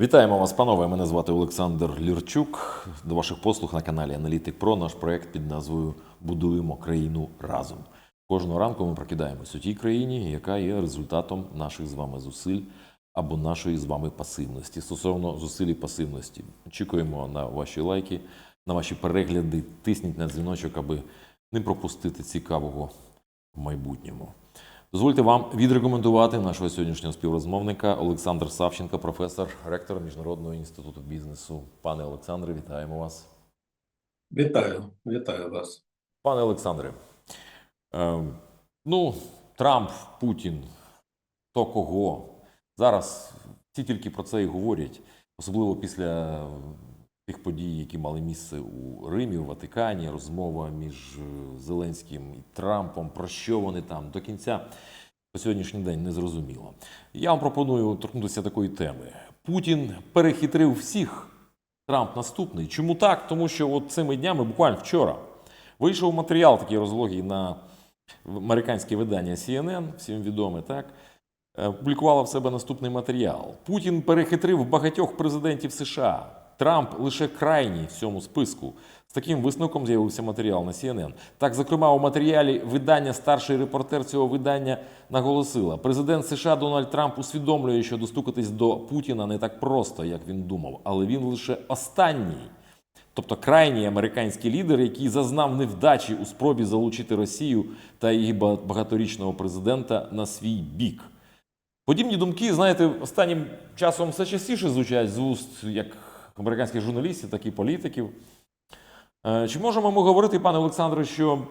Вітаємо вас, панове. Мене звати Олександр Лірчук. До ваших послуг на каналі Аналітик Про наш проект під назвою Будуємо країну разом. Кожного ранку ми прокидаємось у тій країні, яка є результатом наших з вами зусиль або нашої з вами пасивності. Стосовно зусиль і пасивності, очікуємо на ваші лайки, на ваші перегляди. Тисніть на дзвіночок, аби не пропустити цікавого в майбутньому. Дозвольте вам відрекомендувати нашого сьогоднішнього співрозмовника Олександр Савченко, професор, ректор Міжнародного інституту бізнесу. Пане Олександре, вітаємо вас. Вітаю, вітаю вас. Пане Олександре, е, ну, Трамп, Путін, то кого? Зараз всі тільки про це і говорять, особливо після тих подій, які мали місце у Римі, у Ватикані, розмова між е, Зеленським і Трампом, про що вони там до кінця по сьогоднішній день не зрозуміло. Я вам пропоную торкнутися такої теми. Путін перехитрив всіх. Трамп наступний. Чому так? Тому що от цими днями, буквально вчора, вийшов матеріал такий розлогий на американське видання CNN, всім відоме, так? Е, Публікувала в себе наступний матеріал. Путін перехитрив багатьох президентів США. Трамп лише крайній в цьому списку. З таким висновком з'явився матеріал на CNN. Так, зокрема, у матеріалі видання старший репортер цього видання наголосила: президент США Дональд Трамп усвідомлює, що достукатись до Путіна не так просто, як він думав, але він лише останній. Тобто крайній американський лідер, який зазнав невдачі у спробі залучити Росію та її багаторічного президента на свій бік. Подібні думки, знаєте, останнім часом все частіше звучать з уст як американських журналістів, так і політиків. Е, Чи можемо ми говорити, пане Олександре, що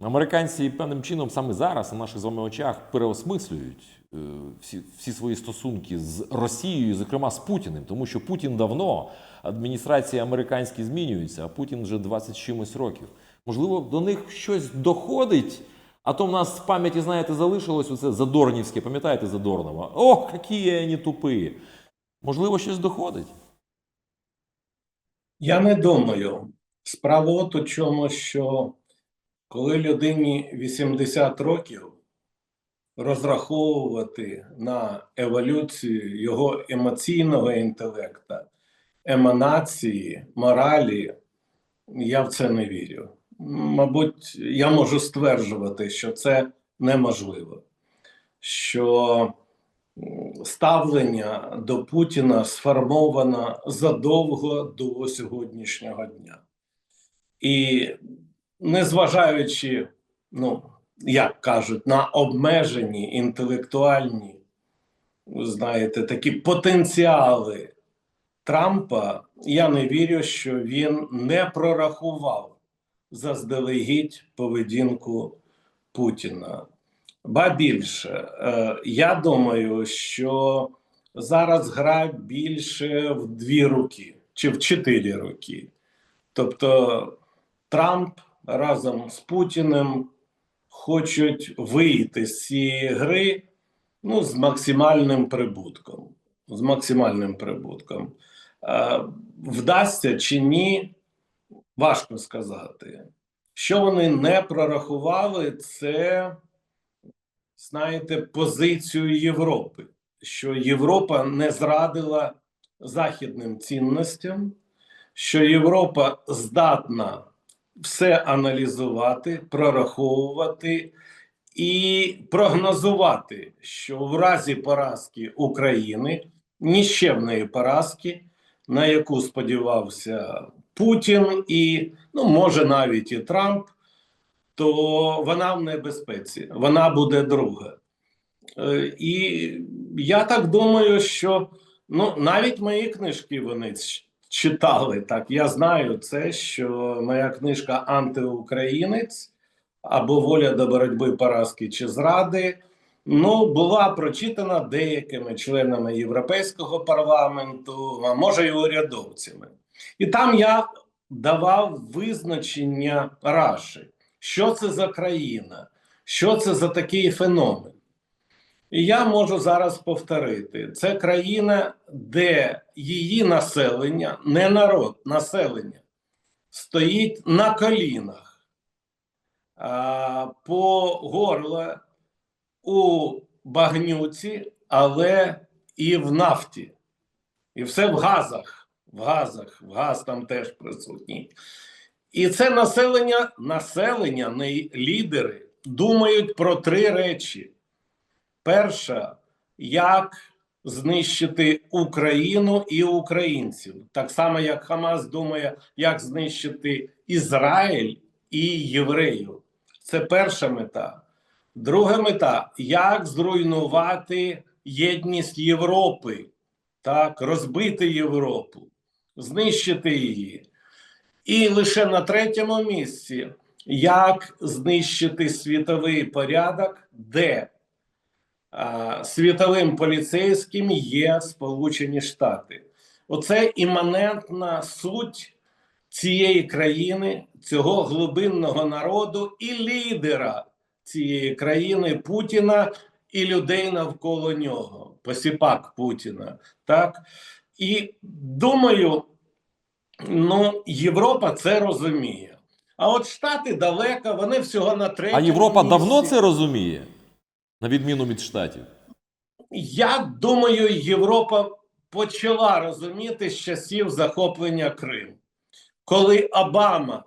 американці певним чином саме зараз на наших з вами очах переосмислюють е, всі, всі свої стосунки з Росією, зокрема з Путіним, тому що Путін давно, адміністрації американські змінюються, а Путін вже 20 чимось років. Можливо, до них щось доходить. А то в нас в пам'яті, знаєте, залишилось оце Задорнівське, пам'ятаєте Задорнова? Ох, які вони тупі. Можливо, щось доходить. Я не думаю. Справа от у чому, що коли людині 80 років розраховувати на еволюцію його емоційного інтелекта, еманації, моралі, я в це не вірю. Мабуть, я можу стверджувати, що це неможливо. Що ставлення до Путіна сформовано задовго до сьогоднішнього дня. І незважаючи, ну, як кажуть, на обмежені інтелектуальні, знаєте, такі потенціали Трампа, я не вірю, що він не прорахував заздалегідь поведінку Путіна. Ба більше, е, я думаю, що зараз гра більше в дві руки чи в чотири роки. Тобто Трамп разом з Путіним хочуть вийти з цієї гри ну, з максимальним прибутком. З максимальним прибутком. Е, Вдасться чи ні, важко сказати. Що вони не прорахували, це знаєте, позицію Європи, що Європа не зрадила західним цінностям, що Європа здатна все аналізувати, прораховувати і прогнозувати, що в разі поразки України, ніщевної поразки, на яку сподівався Путін і, ну, може, навіть і Трамп, то вона в небезпеці, вона буде друга. Е, І я так думаю, що ну, навіть мої книжки вони читали. Так, я знаю це, що моя книжка Антиукраїнець або Воля до боротьби поразки чи зради. Ну, була прочитана деякими членами Європейського парламенту, а може і урядовцями. І там я давав визначення Раші. Що це за країна? Що це за такий феномен? І я можу зараз повторити: це країна, де її населення, не народ, населення, стоїть на колінах, а, по горло у багнюці, але і в нафті. І все в газах. В газах, в газ там теж присутній. І це населення, населення, не лідери, думають про три речі. Перша, як знищити Україну і українців, так само як Хамас думає, як знищити Ізраїль і євреїв. Це перша мета. Друга мета як зруйнувати єдність Європи, так, розбити Європу, знищити її. І лише на третьому місці як знищити світовий порядок, де а, світовим поліцейським є Сполучені Штати. Оце іманентна суть цієї країни, цього глибинного народу і лідера цієї країни Путіна і людей навколо нього, посіпак Путіна. Так? І думаю, ну, Європа це розуміє. А от Штати далеко, вони всього на А Європа місці. давно це розуміє, на відміну від штатів. Я думаю, Європа почала розуміти з часів захоплення Криму, коли Обама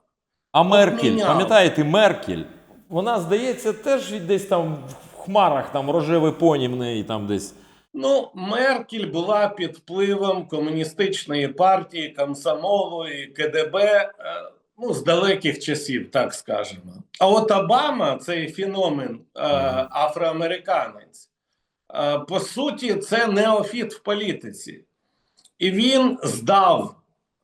А Меркель, Обміняв. пам'ятаєте, Меркель, вона, здається, теж десь там в хмарах, там рожевий поні в неї там десь. Ну, Меркель була під впливом комуністичної партії, комсомолу і КДБ е, ну, з далеких часів, так скажемо. А от Обама, цей феномен е, афроамериканець, е, по суті, це неофіт в політиці. І він здав,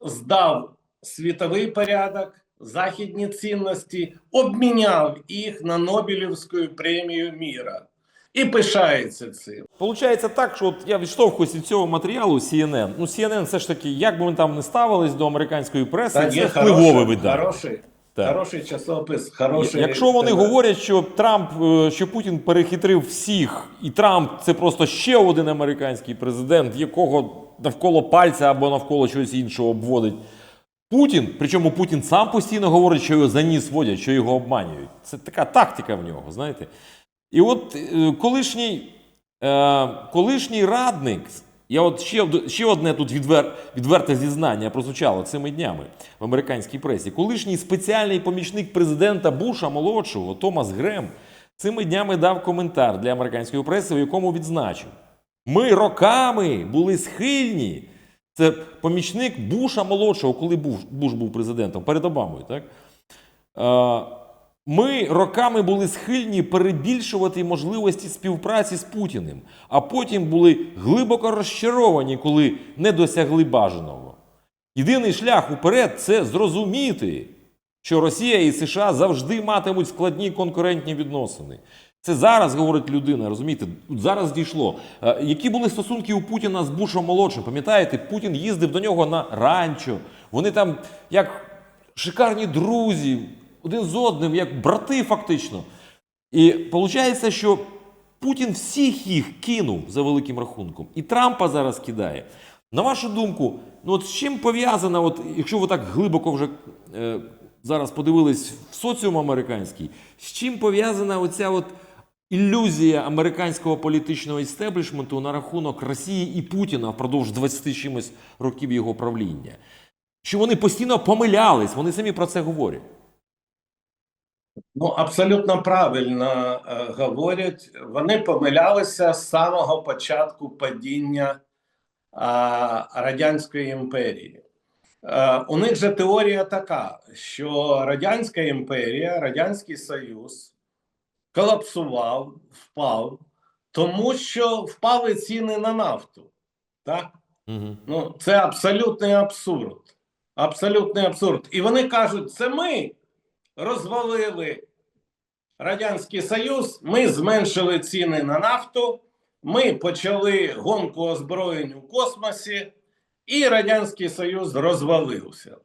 здав світовий порядок, західні цінності, обміняв їх на Нобелівську премію міра. І пишається цим. Получається так, що от я відштовхуюсь від цього матеріалу CNN. Ну, CNN все ж таки, як би ми там не ставились до американської преси, Та це впливове видання. хороший, Так. хороший часопис, хороший. Якщо вони е, говорять, що Трамп, е, що Путін перехитрив всіх, і Трамп це просто ще один американський президент, якого навколо пальця або навколо чогось іншого обводить. Путін, причому Путін сам постійно говорить, що його за ніс водять, що його обманюють. Це така тактика в нього, знаєте. І от е, колишній, е, колишній радник, я от ще, ще одне тут відвер, відверте зізнання прозвучало цими днями в американській пресі. Колишній спеціальний помічник президента Буша молодшого Томас Грем цими днями дав коментар для американської преси, в якому відзначив: ми роками були схильні. Це помічник Буша молодшого, коли Буш, Буш був президентом перед Обамою, так? Ми роками були схильні перебільшувати можливості співпраці з Путіним, а потім були глибоко розчаровані, коли не досягли бажаного. Єдиний шлях уперед це зрозуміти, що Росія і США завжди матимуть складні конкурентні відносини. Це зараз говорить людина, розумієте? Зараз дійшло. Е, Які були стосунки у Путіна з Бушом молодшим? Пам'ятаєте, Путін їздив до нього на ранчо. Вони там як шикарні друзі, один з одним, як брати, фактично. І виходить, що Путін всіх їх кинув за великим рахунком. І Трампа зараз кидає. На вашу думку, ну от з чим пов'язана, от, якщо ви так глибоко вже е, зараз подивились в соціум американський, з чим пов'язана оця от ілюзія американського політичного істеблішменту на рахунок Росії і Путіна впродовж 20 чимось років його правління? Що вони постійно помилялись, вони самі про це говорять. Ну, абсолютно правильно е, говорять. Вони помилялися з самого початку падіння а, Радянської імперії. Е, у них же теорія така, що Радянська імперія, Радянський Союз колапсував, впав, тому що впали ціни на нафту. Так? Угу. Ну, це абсолютний абсурд. Абсолютний абсурд. І вони кажуть, це ми розвалили Радянський Союз, ми зменшили ціни на нафту, ми почали гонку озброєнь у космосі, і Радянський Союз розвалився.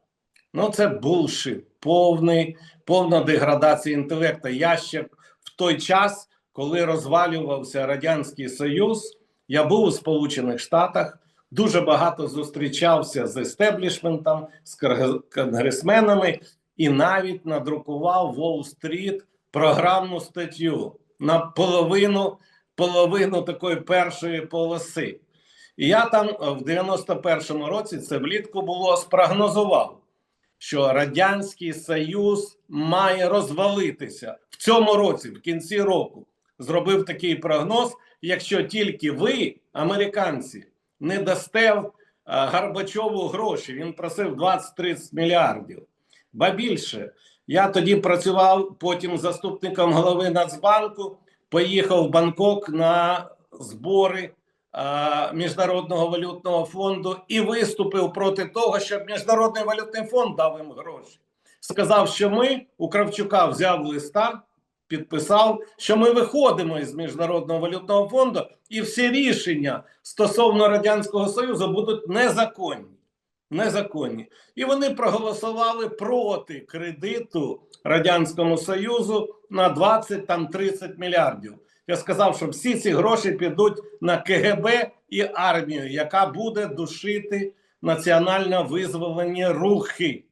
Ну, це булшит, повний, повна деградація інтелекту. Я ще в той час, коли розвалювався Радянський Союз, я був у Сполучених Штатах, дуже багато зустрічався з естеблішментом, з конгресменами і навіть надрукував Wall-Street програмну статтю на половину, половину такої першої полоси. І я там е, в 91-му році, це влітку було, спрогнозував, що Радянський Союз має розвалитися в цьому році, в кінці року. Зробив такий прогноз, якщо тільки ви, американці, не дасте е, Горбачову гроші. Він просив 20-30 мільярдів. Ба більше, я тоді працював потім заступником голови Нацбанку, поїхав в Бангкок на збори е, Міжнародного валютного фонду і виступив проти того, щоб Міжнародний валютний фонд дав їм гроші. Сказав, що ми у Кравчука взяв листа, підписав, що ми виходимо із Міжнародного валютного фонду, і всі рішення стосовно Радянського Союзу будуть незаконні. Незаконні. І вони проголосували проти кредиту Радянському Союзу на 20 там 30 мільярдів. Я сказав, що всі ці гроші підуть на КГБ і армію, яка буде душити національно визволені рухи.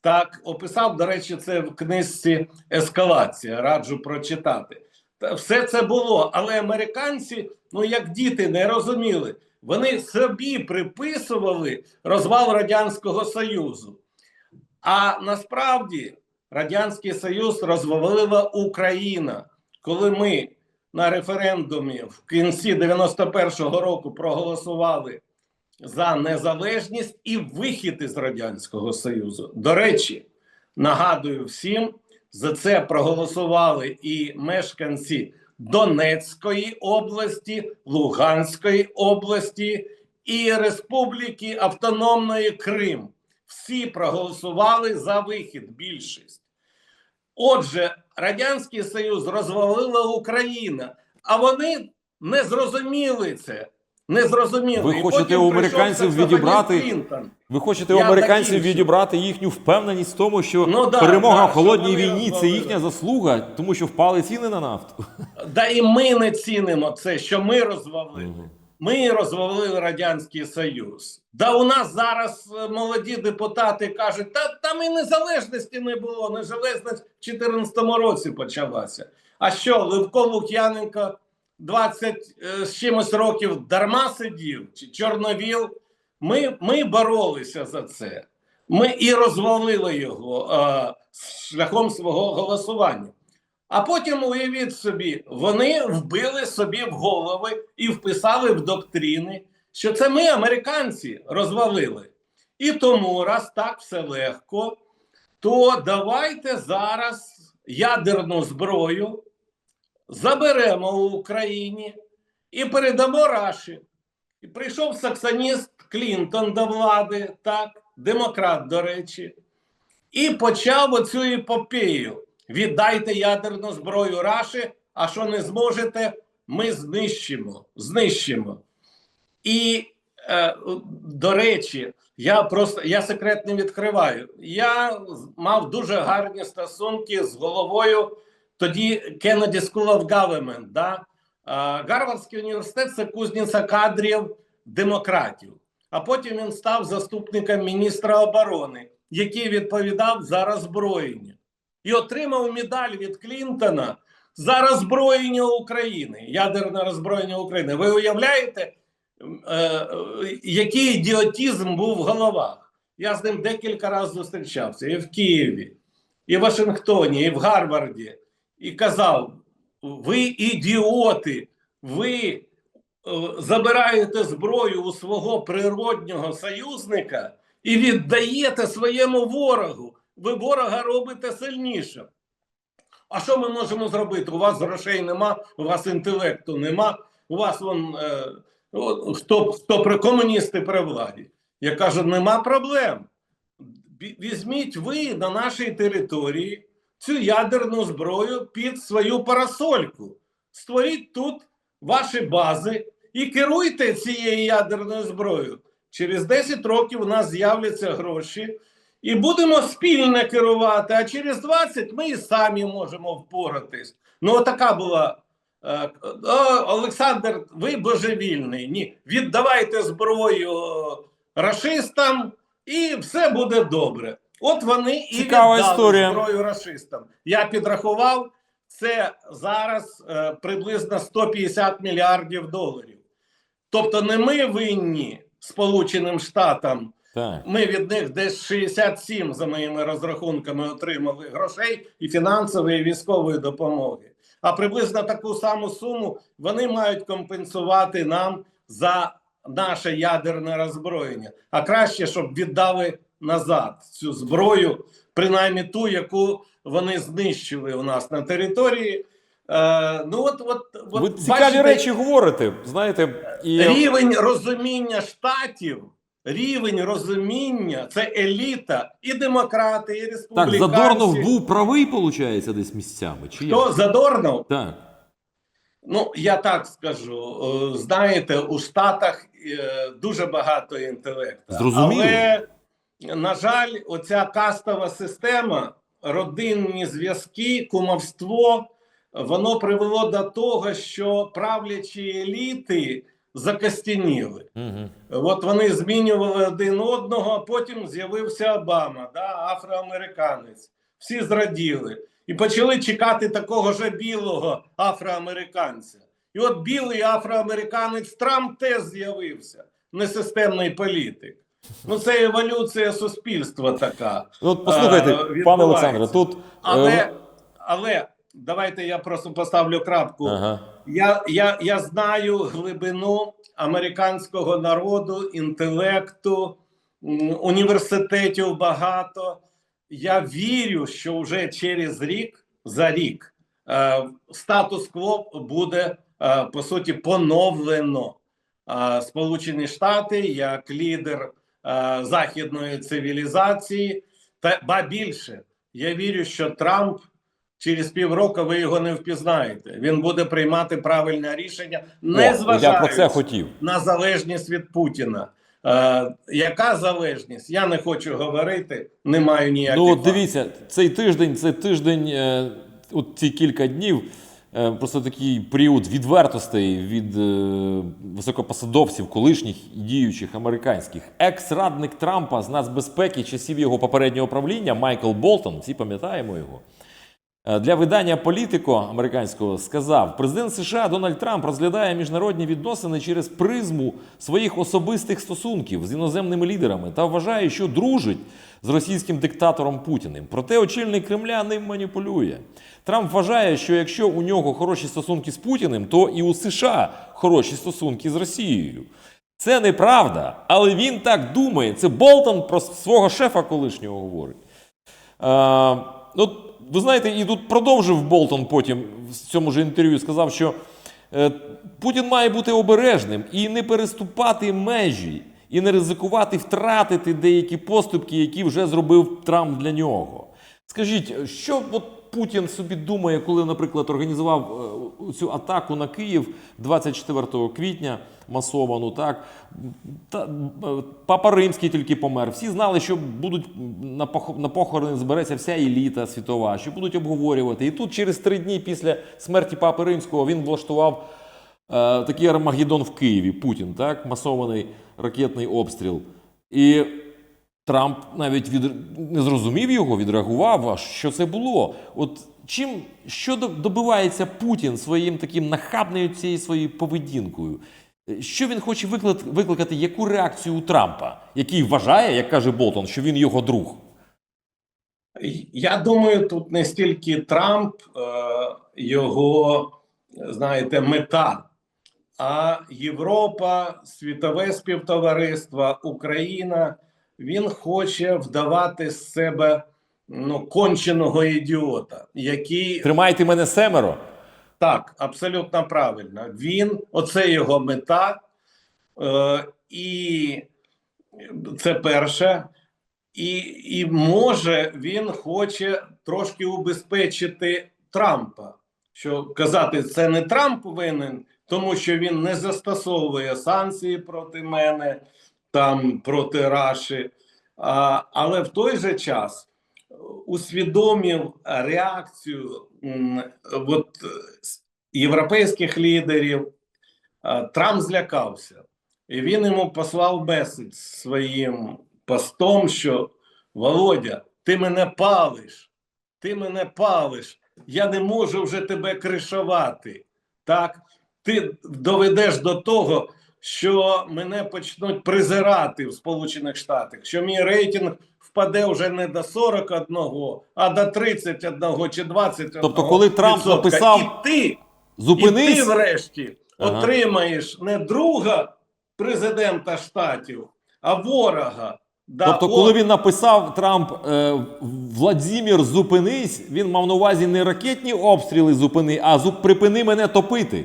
Так описав, до речі, це в книжці Ескалація. Раджу прочитати. Все це було, але американці, ну як діти, не розуміли. Вони собі приписували розвал Радянського Союзу. А насправді Радянський Союз розвалила Україна, коли ми на референдумі в кінці 91-го року проголосували за незалежність і вихід із Радянського Союзу. До речі, нагадую всім, за це проголосували і мешканці Донецької області, Луганської області і Республіки Автономної Крим. Всі проголосували за вихід. Більшість. Отже, Радянський Союз розвалила Україна, а вони не зрозуміли це. Не зрозуміли. Ви хочете у американців відібрати- Клінтон. Ви хочете у американців відібрати їхню впевненість в тому, що Ну да, перемога да, в холодній війні це їхня заслуга, тому що впали ціни на нафту. Да і ми не цінимо це, що ми розвалили. Мгм. Ми розвалили Радянський Союз. Да у нас зараз е, молоді депутати кажуть, та там і незалежності не було. Незалежність в 2014 році почалася. А що, Левко Лук'яненко 20 е, з чимось років дарма сидів, чи Чорновіл? Ми, ми боролися за це. Ми і розвалили його е, шляхом свого голосування. А потім уявіть собі, вони вбили собі в голови і вписали в доктрини, що це ми, американці, розвалили. І тому, раз так все легко, то давайте зараз ядерну зброю заберемо в Україні і передамо Раші. І прийшов саксоніст Клінтон до влади, так, демократ, до речі, і почав оцю епопею. Віддайте ядерну зброю Раші, а що не зможете, ми знищимо. знищимо. І, е, до речі, я просто я секрет не відкриваю. Я мав дуже гарні стосунки з головою тоді Kennedy School of Government. Да? Гарвардський університет це кузниця кадрів демократів. А потім він став заступником міністра оборони, який відповідав за роззброєння і отримав медаль від Клінтона за роззброєння України, ядерне роззброєння України. Ви уявляєте, е, який ідіотізм був в головах? Я з ним декілька разів зустрічався і в Києві, і в Вашингтоні, і в Гарварді, і казав: ви ідіоти, ви е, забираєте зброю у свого природнього союзника і віддаєте своєму ворогу. Ви ворога робите сильнішим. А що ми можемо зробити? У вас грошей нема, у вас інтелекту нема, у вас вон е, хто, хто при комуністи при владі. Я кажу, нема проблем. Візьміть ви на нашій території цю ядерну зброю під свою парасольку. Створіть тут ваші бази і керуйте цією ядерною зброєю. Через 10 років у нас з'являться гроші, і будемо спільно керувати. А через 20 ми і самі можемо впоратись. Ну, така була. е, Олександр, ви божевільний. Ні, віддавайте зброю рашистам, і все буде добре. От вони і Цікава віддали історія. зброю рашистам. Я підрахував, це зараз е, приблизно 150 мільярдів доларів. Тобто, не ми винні Сполученим Штатам. Так. Ми від них десь 67, за моїми розрахунками, отримали грошей і фінансової, і військової допомоги. А приблизно таку саму суму вони мають компенсувати нам за наше ядерне роззброєння. А краще, щоб віддали назад цю зброю, принаймні ту, яку вони знищили у нас на території. Е, ну от, от, от Ви цікаві бачите, речі говорите. Знаєте, і Рівень розуміння штатів, рівень розуміння це еліта і демократи, і так, республіканці. Задорнов був правий, виходить, десь місцями. Чи як? Хто Задорнов? Так. Ну я так скажу. е, Знаєте, у Штатах е, дуже багато інтелекту. Зрозуміло. Але, на жаль, оця кастова система, родинні зв'язки, кумовство, воно привело до того, що правлячі еліти закостяніли. Угу. От вони змінювали один одного, а потім з'явився Обама, да, афроамериканець. Всі зраділи і почали чекати такого ж білого афроамериканця. І от білий афроамериканець Трамп теж з'явився, несистемний політик. Ну, це еволюція суспільства така. Ну, от послухайте, Е, пане. Олександре, тут. е, Але, але давайте я просто поставлю крапку. Ага. Я, я, я знаю глибину американського народу, інтелекту, університетів багато. Я вірю, що вже через рік за рік е, статус-кво буде по суті поновлено. Сполучені Штати як лідер західної цивілізації, та ба більше, я вірю, що Трамп через півроку ви його не впізнаєте. Він буде приймати правильне рішення, не зважаючи на залежність від Путіна. Е, яка залежність? Я не хочу говорити, не маю ніяких. Ну, дивіться, цей тиждень, цей тиждень, е, от ці кілька днів, е, просто такий період відвертостей від е, високопосадовців, колишніх і діючих американських. Екс-радник Трампа з нацбезпеки часів його попереднього правління Майкл Болтон, всі пам'ятаємо його. Е, Для видання політико американського сказав: президент США Дональд Трамп розглядає міжнародні відносини через призму своїх особистих стосунків з іноземними лідерами та вважає, що дружить з російським диктатором Путіним. Проте очільник Кремля ним маніпулює. Трамп вважає, що якщо у нього хороші стосунки з Путіним, то і у США хороші стосунки з Росією. Це неправда, але він так думає. Це Болтон про свого шефа колишнього говорить. Е, ну, ви знаєте, і тут продовжив Болтон потім в цьому ж інтерв'ю сказав, що е, Путін має бути обережним і не переступати межі, і не ризикувати втратити деякі поступки, які вже зробив Трамп для нього. Скажіть, що от Путін собі думає, коли, наприклад, організував е, цю атаку на Київ 24 квітня масовану, так та, е, Папа Римський тільки помер. Всі знали, що будуть на на похорони збереться вся еліта світова, що будуть обговорювати. І тут через три дні після смерті Папи Римського він влаштував е, такий Армагеддон в Києві. Путін, так, масований ракетний обстріл. І Трамп навіть від... не зрозумів його, відреагував, а що це було. От чим що до- добивається Путін своїм таким нахабною цією своєю поведінкою? Е, Що він хоче викликати, яку реакцію у Трампа, який вважає, як каже Болтон, що він його друг? Я думаю, тут не стільки Трамп, е, його, знаєте, мета, а Європа, світове співтовариство, Україна. Він хоче вдавати з себе ну, конченого ідіота, який Тримайте мене семеро. так, абсолютно правильно. Він, оце його мета, е, і це перше. І, і може він хоче трошки убезпечити Трампа. Що казати, це не Трамп винен, тому що він не застосовує санкції проти мене, там проти Раші. А, але в той же час усвідомив реакцію от, європейських лідерів. Трамп злякався, і він йому послав меседж своїм постом, що Володя, ти мене палиш, ти мене палиш, я не можу вже тебе кришувати. Так? Ти доведеш до того, що мене почнуть презирати в Сполучених Штатах, що мій рейтинг впаде вже не до 41, а до 31 чи 21. Тобто, коли Трамп написав, і ти, і ти врешті Ага. отримаєш не друга президента штатів, а ворога. Да, Тобто, от- коли він написав Трамп е, Владімір, зупинись, він мав на увазі не ракетні обстріли зупини, а зуп, припини мене топити.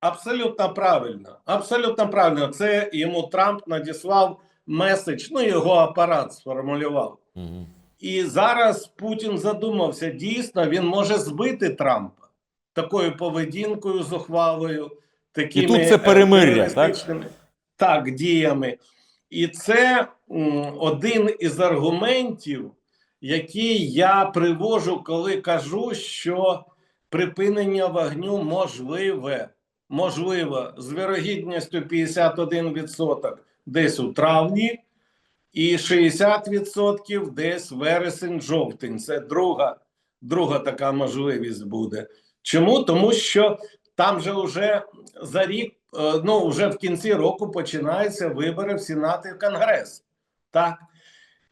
Абсолютно правильно. Абсолютно правильно. Це йому Трамп надіслав меседж, ну його апарат сформулював. Угу. І зараз Путін задумався, дійсно, він може збити Трампа такою поведінкою зухвалою, такими І тут це перемир'я, терористичними, так, діями. І це один із аргументів, який я привожу, коли кажу, що припинення вогню можливе. Можливо, з вірогідністю 51% десь у травні, і 60% десь вересень-жовтень. Це друга, друга така можливість буде. Чому? Тому що там же вже за рік, е, ну вже в кінці року починаються вибори в Сенат і Конгрес. Так?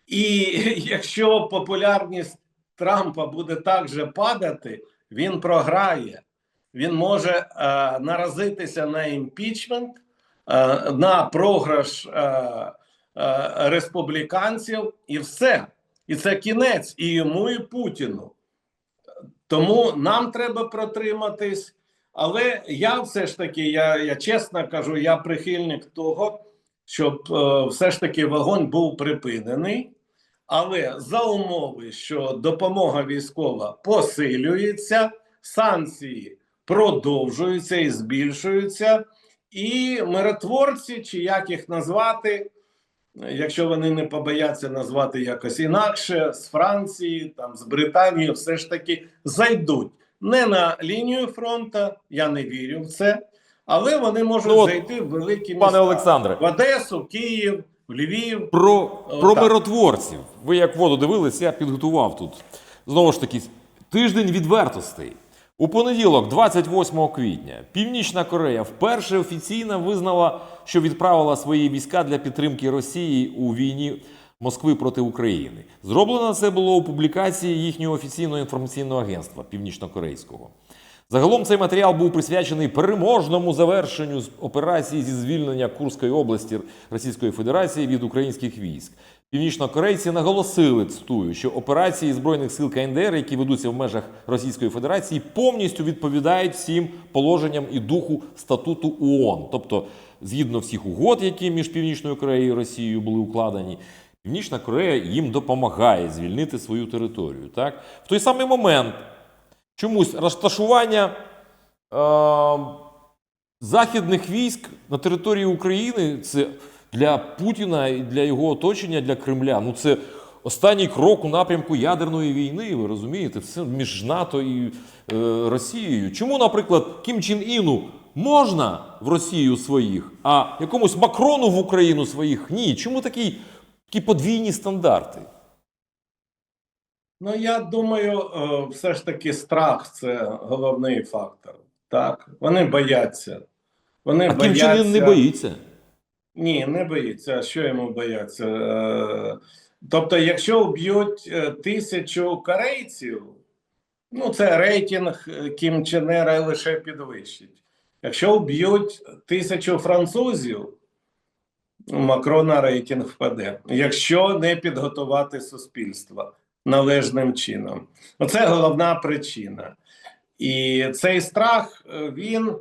І якщо популярність Трампа буде так же падати, він програє. Він може е, наразитися на імпічмент, е, на програш е, республіканців, і все. І це кінець і йому, і Путіну. Тому нам треба протриматись. Але я все ж таки, я, я чесно кажу, я прихильник того, щоб е, все ж таки вогонь був припинений. Але за умови, що допомога військова посилюється, санкції продовжуються і збільшуються, і миротворці, чи як їх назвати, якщо вони не побояться назвати якось інакше, з Франції, там з Британії, все ж таки зайдуть не на лінію фронту, я не вірю в це, але вони можуть Ну от, зайти в великі міста. Пане Олександре, в Одесу, Київ, Львів. про, про так. миротворців. Ви як воду дивились, я підготував тут. Знову ж таки, тиждень відвертостей. У понеділок, 28 квітня, Північна Корея вперше офіційно визнала, що відправила свої війська для підтримки Росії у війні Москви проти України. Зроблено це було у публікації їхнього офіційного інформаційного агентства північнокорейського. Загалом цей матеріал був присвячений переможному завершенню операції зі звільнення Курської області Російської Федерації від українських військ. Північнокорейці наголосили, цитую, що операції збройних сил КНДР, які ведуться в межах Російської Федерації, повністю відповідають всім положенням і духу статуту ООН, тобто згідно всіх угод, які між Північною Кореєю і Росією були укладені. Північна Корея їм допомагає звільнити свою територію. Так в той самий момент чомусь розташування е, західних військ на території України це для Путіна і для його оточення, для Кремля. Ну це останній крок у напрямку ядерної війни. Ви розумієте, все між НАТО і е, Росією. Чому, наприклад, Кім Чен Іну можна в Росію своїх, а якомусь Макрону в Україну своїх ні? Чому такі, такі подвійні стандарти? Ну, я думаю, е, все ж таки страх це головний фактор. Так, вони бояться. Вони А Кім. Чен Ін не боїться. Ні, не боїться. Що йому бояться? Е, Тобто, якщо вб'ють е, тисячу корейців, ну це рейтинг е, Кім Чен Ера лише підвищить. Якщо вб'ють тисячу французів, Макрона рейтинг впаде. Якщо не підготувати суспільство належним чином. Оце головна причина. І цей страх, він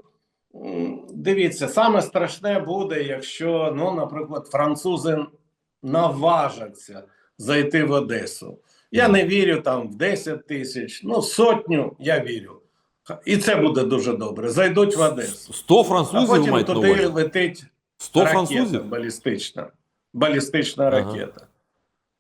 дивіться, саме страшне буде, якщо, ну, наприклад, французи наважаться зайти в Одесу. Я не вірю там в 10 тисяч, ну сотню я вірю. І це буде дуже добре. Зайдуть в Одесу. 100 А потім туди увазі? летить 100 ракета французів? балістична. Балістична Ага. ракета.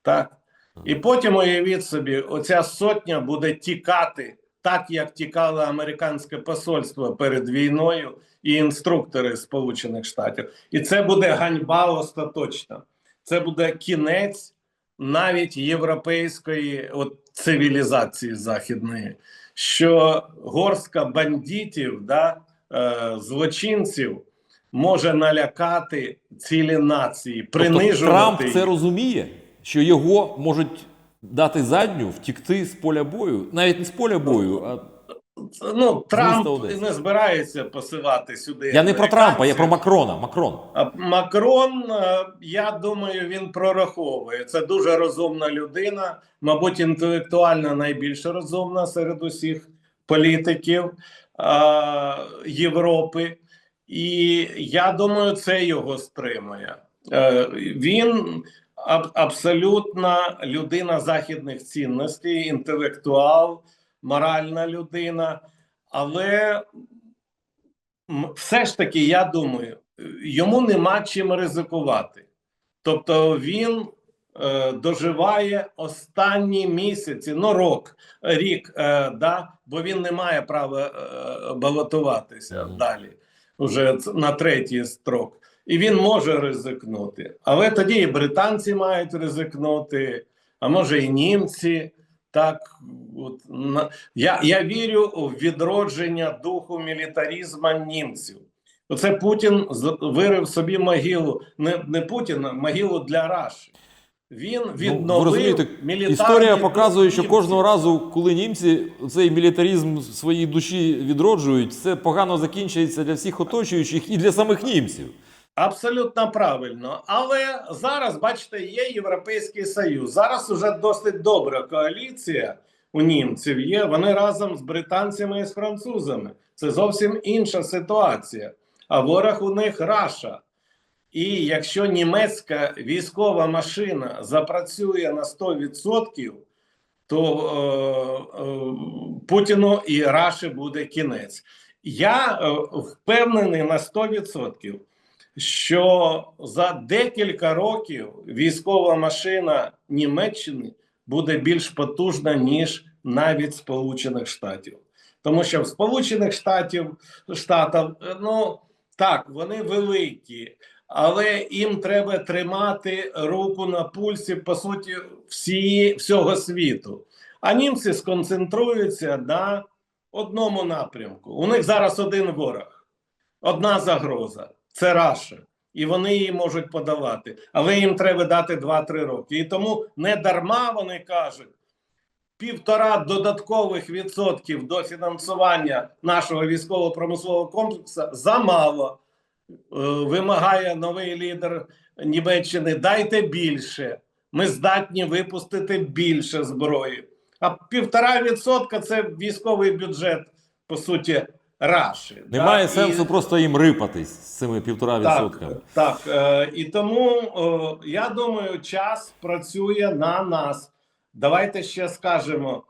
Так. І потім уявіть собі, оця сотня буде тікати, так як тікало американське посольство перед війною і інструктори Сполучених Штатів. І це буде ганьба остаточна. Це буде кінець навіть європейської от, цивілізації західної, що горстка бандитів, да, е, злочинців може налякати цілі нації, Тобто принижувати. Трамп це розуміє, що його можуть дати задню, втікти з поля бою, навіть не з поля бою, а Ну, Трамп не збирається посилати сюди. я не про Трампа, я про. Макрона. Макрон. Макрон, е, я думаю, він прораховує. Це дуже розумна людина, мабуть, інтелектуально найбільш розумна серед усіх політиків е, Європи. І я думаю, це його стримує. Е, він аб- абсолютна людина західних цінностей, інтелектуал, моральна людина. Але все ж таки, я думаю, йому нема чим ризикувати. Тобто він е, доживає останні місяці, ну рок, рік, е, да, бо він не має права е, балотуватися Мгм. далі, вже на третій строк. І він може ризикнути. Але тоді і британці мають ризикнути, а може і німці. Так, от, на, я, я вірю у відродження духу мілітарізму німців. Оце Путін вирив собі могилу, не, не Путін, а могилу для Раші. Він Ну, відновив ви розумієте, мілітарний історія дух показує, що німців. кожного разу, коли німці цей мілітарізм в своїй душі відроджують, це погано закінчується для всіх оточуючих і для самих німців. Абсолютно правильно. Але зараз, бачите, є Європейський Союз. Зараз уже досить добра коаліція у німців є. Вони разом з британцями і з французами. Це зовсім інша ситуація. А ворог у них Раша. І якщо німецька військова машина запрацює на 100%, то е, е, Путіну і Раші буде кінець. Я е, впевнений на 100%, що за декілька років військова машина Німеччини буде більш потужна, ніж навіть Сполучених Штатів. Тому що в Сполучених Штатів Штатів, ну так, вони великі, але їм треба тримати руку на пульсі, по суті, всі, всього світу. А німці сконцентруються на одному напрямку. У них зараз один ворог, одна загроза це Раша. І вони її можуть подавати, але їм треба дати 2-3 роки. І тому не дарма вони кажуть, півтора додаткових відсотків до фінансування нашого військово-промислового комплексу замало. Е, Вимагає новий лідер Німеччини. Дайте більше. Ми здатні випустити більше зброї. А півтора відсотка це військовий бюджет, по суті, Раші. Немає Да? сенсу І- просто їм рипатись з цими півтора відсотками. так. Е, і тому е, я думаю, час працює на нас. Давайте ще скажемо,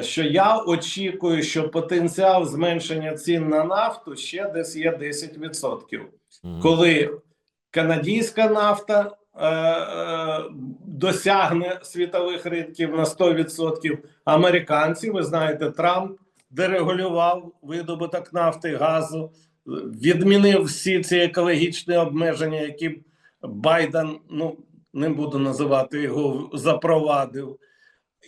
що я очікую, що потенціал зменшення цін на нафту ще десь є 10%. Мгм. Коли канадська нафта е, е, досягне світових ринків на 100%, американці, ви знаєте, Трамп дерегулював видобуток нафти, газу, відмінив всі ці екологічні обмеження, які Байден, ну не буду називати його, запровадив.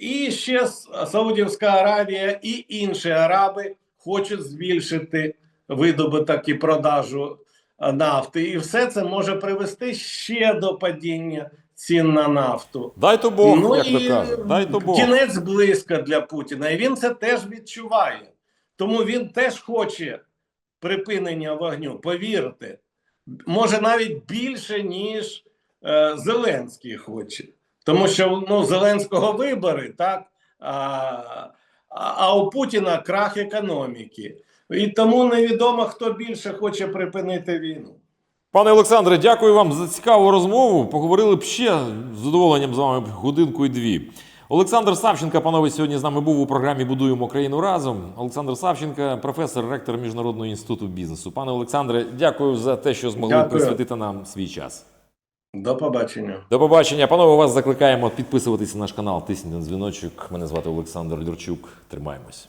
І ще Саудівська Аравія і інші араби хочуть збільшити видобуток і продажу нафти. І все це може привести ще до падіння цін на нафту. Дай то Бог, Ну як то і кажуть. Дай то Бог. Кінець близько для Путіна, і він це теж відчуває. Тому він теж хоче припинення вогню. Повірте, може навіть більше, ніж е, Зеленський хоче. Тому що ну, Зеленського вибори, так, а, а у Путіна крах економіки. І тому невідомо, хто більше хоче припинити війну. Пане Олександре, дякую вам за цікаву розмову. Поговорили б ще з задоволенням з вами годинку і дві. Олександр Савченко, панове, сьогодні з нами був у програмі Будуємо країну разом. Олександр Савченко, професор, ректор Міжнародного інституту бізнесу. Пане Олександре, дякую за те, що змогли Дякую. присвятити нам свій час. До побачення. До побачення. Панове, вас закликаємо підписуватися на наш канал, тисніть на дзвіночок. Мене звати Олександр Люрчук. Тримаємось.